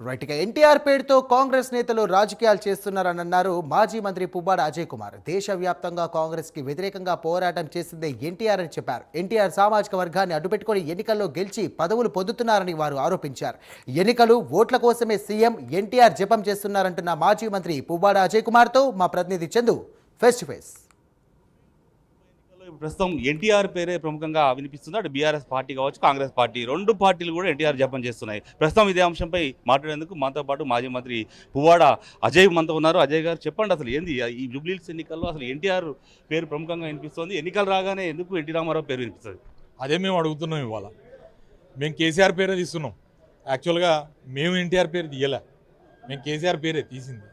Right ఇక ఎన్టీఆర్ పేరుతో కాంగ్రెస్ నేతలు రాజకీయాలు చేస్తున్నారని అన్నారు మాజీ మంత్రి పువ్వాడ అజయ్ కుమార్. దేశవ్యాప్తంగా కాంగ్రెస్కి వ్యతిరేకంగా పోరాటం చేసిందే ఎన్టీఆర్ అని చెప్పారు. ఎన్టీఆర్ సామాజిక వర్గాన్ని అడ్డుపెట్టుకుని ఎన్నికల్లో గెలిచి పదవులు పొందుతున్నారని వారు ఆరోపించారు. ఎన్నికలు ఓట్ల కోసమే సీఎం ఎన్టీఆర్ జపం చేస్తున్నారంటున్న మాజీ మంత్రి పువ్వాడ అజయ్ కుమార్తో మా ప్రతినిధి చందు ఫేస్ టు ఫేస్ ప్రస్తుతం ఎన్టీఆర్ పేరే ప్రముఖంగా వినిపిస్తుంది. అటు బీఆర్ఎస్ పార్టీ కావచ్చు కాంగ్రెస్ పార్టీ రెండు పార్టీలు కూడా ఎన్టీఆర్ జపం చేస్తున్నాయి. ప్రస్తుతం ఇదే అంశంపై మాట్లాడేందుకు మనతో పాటు మాజీ మంత్రి పువ్వాడ అజయ్ మనతో ఉన్నారు. అజయ్ గారు చెప్పండి అసలు ఏంది? ఈ జూబ్లీస్ ఎన్నికల్లో అసలు ఎన్టీఆర్ పేరు ప్రముఖంగా వినిపిస్తుంది. ఎన్నికలు రాగానే ఎందుకు ఎన్టీ రామారావు పేరు వినిపిస్తుంది? అదే మేము అడుగుతున్నాం ఇవాళ. మేము కేసీఆర్ పేరే తీస్తున్నాం. యాక్చువల్గా మేము ఎన్టీఆర్ పేరు తీయలే. మేము కేసీఆర్ పేరే తీసింది.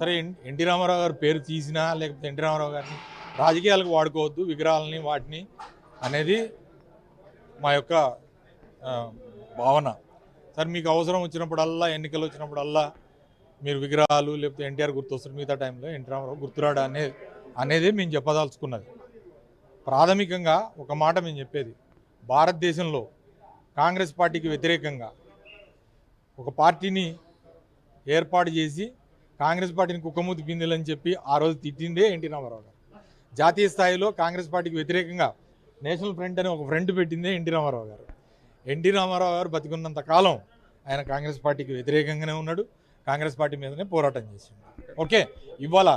సరే ఎన్టీ రామారావు గారి పేరు తీసినా లేకపోతే ఎన్టీ రామారావు గారిని రాజకీయాలకు వాడుకోవద్దు విగ్రహాలని వాటిని అనేది మా యొక్క భావన. సరే మీకు అవసరం వచ్చినప్పుడల్లా ఎన్నికలు వచ్చినప్పుడల్లా మీరు విగ్రహాలు లేకపోతే ఎన్టీఆర్ గుర్తొస్తారు మిగతా టైంలో ఎన్టీ రామారావు గుర్తురాడా అనేది అనేది మేము చెప్పదలుచుకున్నది. ప్రాథమికంగా ఒక మాట మేము చెప్పేది భారతదేశంలో కాంగ్రెస్ పార్టీకి వ్యతిరేకంగా ఒక పార్టీని ఏర్పాటు చేసి కాంగ్రెస్ పార్టీని కుక్కమూతి పిందిలని చెప్పి ఆ రోజు తిట్టిందే ఎన్టీ రామారావు జాతీయ స్థాయిలో కాంగ్రెస్ పార్టీకి వ్యతిరేకంగా నేషనల్ ఫ్రంట్ అని ఒక ఫ్రంట్ పెట్టిందే ఎన్టీ రామారావు గారు. ఎన్టీ రామారావు గారు బతికున్నంత కాలం ఆయన కాంగ్రెస్ పార్టీకి వ్యతిరేకంగానే ఉన్నాడు కాంగ్రెస్ పార్టీ మీదనే పోరాటం చేసిండు. ఓకే ఇవాళ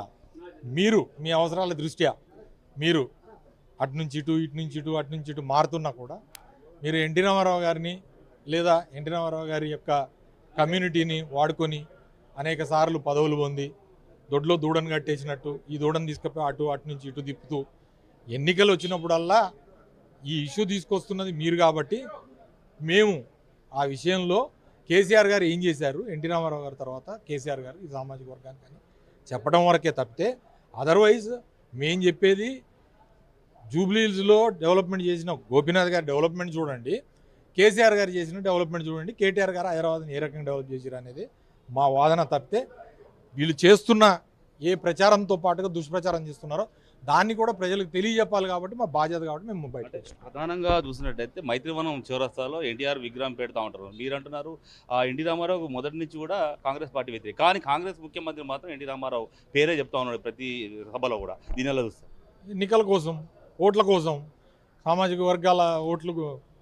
మీరు మీ అవసరాల దృష్ట్యా మీరు అటు నుంచి ఇటు ఇటు నుంచి ఇటు అటు నుంచి ఇటు మారుతున్నా కూడా మీరు ఎన్టీ రామారావు గారిని లేదా ఎన్టీ రామారావు గారి యొక్క కమ్యూనిటీని వాడుకొని అనేక సార్లు పదవులు పొంది దొడ్లో దూడను కట్టేసినట్టు ఈ దూడను తీసుకుపోయి అటు అటు నుంచి ఇటు తిప్పుతూ ఎన్నికలు వచ్చినప్పుడల్లా ఈ ఇష్యూ తీసుకొస్తున్నది మీరు కాబట్టి మేము ఆ విషయంలో కేసీఆర్ గారు ఏం చేశారు? ఎన్టీ రామారావు గారి తర్వాత కేసీఆర్ గారు ఈ సామాజిక వర్గానికి అని చెప్పడం వరకే తప్పితే అదర్వైజ్ మేం చెప్పేది జూబ్లీహిల్స్లో డెవలప్మెంట్ చేసిన గోపీనాథ్ గారు డెవలప్మెంట్ చూడండి కేసీఆర్ గారు చేసిన డెవలప్మెంట్ చూడండి కేటీఆర్ గారు హైదరాబాద్ని ఏ రకంగా డెవలప్ చేశారు అనేది మా వాదన తప్పితే వీళ్ళు చేస్తున్న ఏ ప్రచారంతో పాటుగా దుష్ప్రచారం చేస్తున్నారో దాన్ని కూడా ప్రజలకు తెలియజెప్పాలి కాబట్టి మా బాధ్యత కాబట్టి మేము వచ్చాం ప్రధానంగా చూసినట్టయితే మైత్రివనం చౌరస్తాలో ఎన్టీఆర్ విగ్రహం పెడతా ఉంటారు. మీరు అంటున్నారు ఆ ఎన్టీ రామారావు మొదటి నుంచి కూడా కాంగ్రెస్ పార్టీ వ్యతిరేక. కానీ కాంగ్రెస్ ముఖ్యమంత్రి మాత్రం ఎన్టీ రామారావు పేరే చెప్తా ఉన్నాడు ప్రతి సభలో కూడా. దీని చూస్తారు? ఎన్నికల కోసం ఓట్ల కోసం సామాజిక వర్గాల ఓట్లు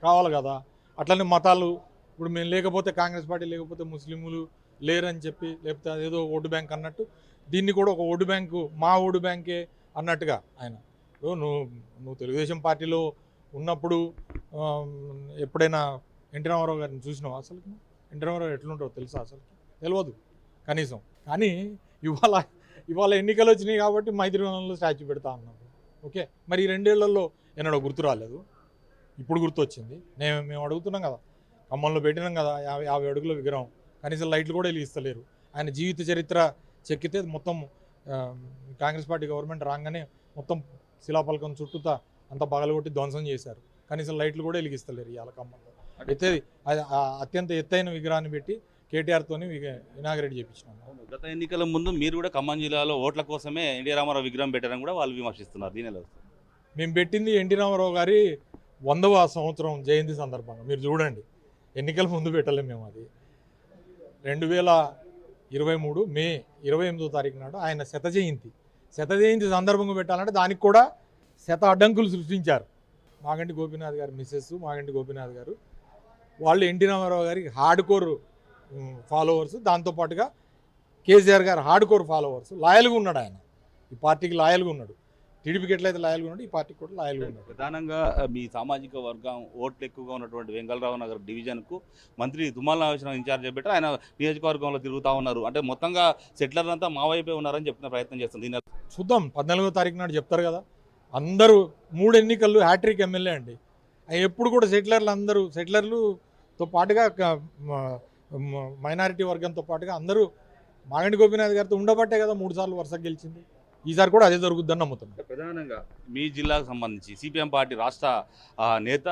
కావాలి కదా. అట్లనే మతాలు ఇప్పుడు మేము లేకపోతే కాంగ్రెస్ పార్టీ లేకపోతే ముస్లింలు లేరని చెప్పి లేకపోతే అదేదో ఓటు బ్యాంక్ అన్నట్టు దీన్ని కూడా ఒక ఓటు బ్యాంకు మా ఓటు బ్యాంకే అన్నట్టుగా ఆయన. ఇప్పుడు నువ్వు నువ్వు తెలుగుదేశం పార్టీలో ఉన్నప్పుడు ఎప్పుడైనా ఎన్టీ రామారావు గారిని చూసినావు అసలు ఎన్టీ రామారావు ఎట్లుంటావు తెలుసా అసలు తెలియదు కనీసం. కానీ ఇవాళ ఇవాళ ఎన్నికలు వచ్చినాయి కాబట్టి మైత్రివనంలో స్టాచ్యూ పెడతా అన్నాం ఓకే మరి ఈ రెండేళ్ళలో ఎన్నడో గుర్తు రాలేదు. ఇప్పుడు గుర్తు వచ్చింది నేను మేము అడుగుతున్నాం కదా ఖమ్మంలో పెట్టినాం కదా యాభై యాభై అడుగుల విగ్రహం. కనీసం లైట్లు కూడా వెలిగిస్తలేరు. ఆయన జీవిత చరిత్ర చెక్కితే మొత్తం కాంగ్రెస్ పార్టీ గవర్నమెంట్ రాగానే మొత్తం శిలాపలకం చుట్టూతా అంతా పగలగొట్టి ధ్వంసం చేశారు. కనీసం లైట్లు కూడా వెలిగిస్తలేరు ఇవాళ ఖమ్మంలో. అయితే అత్యంత ఎత్తైన విగ్రహాన్ని పెట్టి కేటీఆర్తోని ఇనాగరేట్ చేయించినాం గత ఎన్నికల ముందు మీరు కూడా ఖమ్మం జిల్లాలో ఓట్ల కోసమే ఎన్టీ రామారావు విగ్రహం పెట్టారని కూడా వాళ్ళు విమర్శిస్తున్నారు. దీని ఎలా చూస్తారు మేము పెట్టింది ఎన్టీ రామారావు గారి వందవ సంవత్సరం జయంతి సందర్భంగా. మీరు చూడండి ఎన్నికల ముందు పెట్టలేము మేము అది. రెండు వేల ఇరవై మూడు మే ఇరవై ఎనిమిదో తారీఖు నాడు ఆయన శత జయంతి. శత జయంతి సందర్భంగా పెట్టాలంటే దానికి కూడా శత అడ్డంకులు సృష్టించారు. మాగంటి గోపీనాథ్ గారి మిస్సెస్ మాగంటి గోపీనాథ్ గారు. వాళ్ళు ఎన్టీ రామారావు గారికి హార్డ్ కోర్ ఫాలోవర్స్ దాంతోపాటుగా కేసీఆర్ గారు హార్డ్ కోర్ ఫాలోవర్స్ లాయల్గా ఉన్నాడు ఆయన. ఈ పార్టీకి లాయల్గా ఉన్నాడు. టీడీపీకి ఎట్లయితే లాయల్గా ఉన్నాడు ఈ పార్టీకి కూడా లాయల్గా ఉన్నాడు ప్రధానంగా మీ సామాజిక వర్గం ఓట్లు ఎక్కువగా ఉన్నటువంటి వెంగళరావు నగర్ డివిజన్కు మంత్రి తుమ్మల నాగేశ్వరరావు ఇన్ఛార్జ్ చెప్పారు ఆయన నియోజకవర్గంలో తిరుగుతూ ఉన్నారు. అంటే మొత్తంగా సెటిలర్ అంతా మా వైపే ఉన్నారని చెప్తున్న ప్రయత్నం చేస్తుంది దీని చూద్దాం పద్నాలుగో తారీఖు నాడు చెప్తారు కదా. అందరూ మూడు ఎన్నికల్లో హ్యాట్రిక్ ఎమ్మెల్యే అండి. ఎప్పుడు కూడా సెటిలర్లు అందరూ సెటిలర్లుతో పాటుగా మైనారిటీ వర్గంతో పాటుగా అందరూ మాగంటి గోపీనాథ్ గారితో ఉండబట్టే కదా మూడు సార్లు వరుసగా గెలిచింది. ఈసారి కూడా అదే జరుగుద్దని నమ్ముతున్నాను ప్రధానంగా మీ జిల్లాకు సంబంధించి సిపిఎం పార్టీ రాష్ట్ర నేత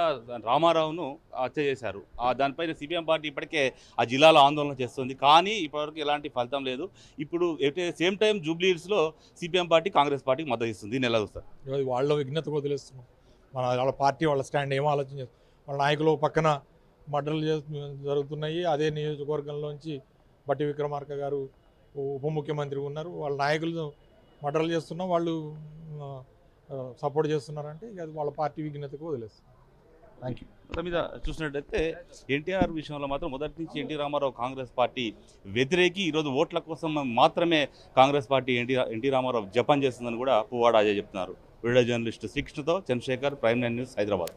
రామారావును హత్య చేశారు. దానిపైన సిపిఎం పార్టీ ఇప్పటికే ఆ జిల్లాలో ఆందోళన చేస్తుంది. కానీ ఇప్పటివరకు ఎలాంటి ఫలితం లేదు. ఇప్పుడు సేమ్ టైం జూబ్లీహిల్స్లో సిపిఎం పార్టీ కాంగ్రెస్ పార్టీకి మద్దతు ఇస్తుంది. దీన్ని ఎలా చూస్తారు వాళ్ళ విఘ్నత వదిలేస్తున్నాం. మన వాళ్ళ పార్టీ వాళ్ళ స్టాండ్ ఏం ఆలోచన వాళ్ళ నాయకులు పక్కన మర్డర్లు చేస్తు- జరుగుతున్నాయి. అదే నియోజకవర్గంలోంచి బట్టి విక్రమార్క గారు ఉప ముఖ్యమంత్రి ఉన్నారు. వాళ్ళ నాయకులు మర్డర్లు చేస్తున్నా వాళ్ళు సపోర్ట్ చేస్తున్నారంటే ఇక అది వాళ్ళ పార్టీ విఘ్నతకు వదిలేస్తారు థ్యాంక్ యూ మొత్తం మీద చూసినట్టయితే ఎన్టీఆర్ విషయంలో మాత్రం మొదటి నుంచి ఎన్టీ రామారావు కాంగ్రెస్ పార్టీ వ్యతిరేకి ఈరోజు ఓట్ల కోసం మాత్రమే Congress party NT NT Rama Rao జపం చేస్తుందని కూడా పువ్వాడ అజయ్ చెప్తున్నారు. Video journalist శ్రీకృష్ణతో Chandrasekhar prime nine news Hyderabad.